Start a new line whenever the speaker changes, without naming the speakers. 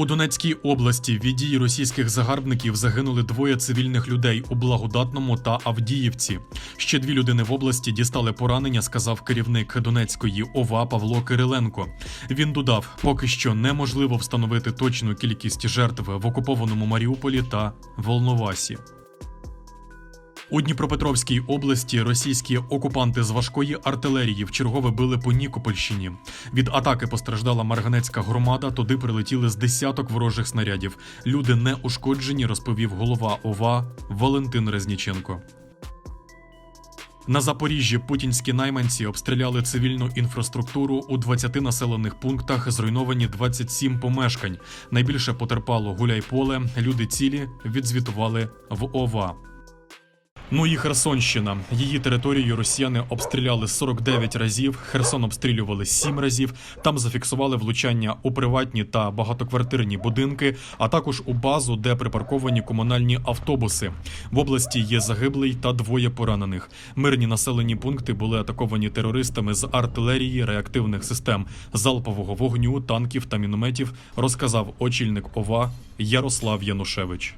У Донецькій області від дії російських загарбників загинули двоє цивільних людей у Благодатному та Авдіївці. Ще дві людини в області дістали поранення, сказав керівник Донецької ОВА Павло Кириленко. Він додав, поки що неможливо встановити точну кількість жертв в окупованому Маріуполі та Волновасі. У Дніпропетровській області російські окупанти з важкої артилерії вчергове били по Нікопольщині. Від атаки постраждала Марганецька громада. Туди прилетіли з десяток ворожих снарядів. Люди не ушкоджені, розповів голова ОВА Валентин Резніченко. На Запоріжжі путінські найманці обстріляли цивільну інфраструктуру у 20 населених пунктах. Зруйновані 27 помешкань. Найбільше потерпало Гуляйполе. Люди цілі відзвітували в ОВА. Ну і Херсонщина. Її територію росіяни обстріляли 49 разів. Херсон обстрілювали 7 разів. Там зафіксували влучання у приватні та багатоквартирні будинки, а також у базу, де припарковані комунальні автобуси. В області є загиблий та двоє поранених. Мирні населені пункти були атаковані терористами з артилерії, реактивних систем, залпового вогню, танків та мінометів. Розказав очільник ОВА Ярослав Янушевич.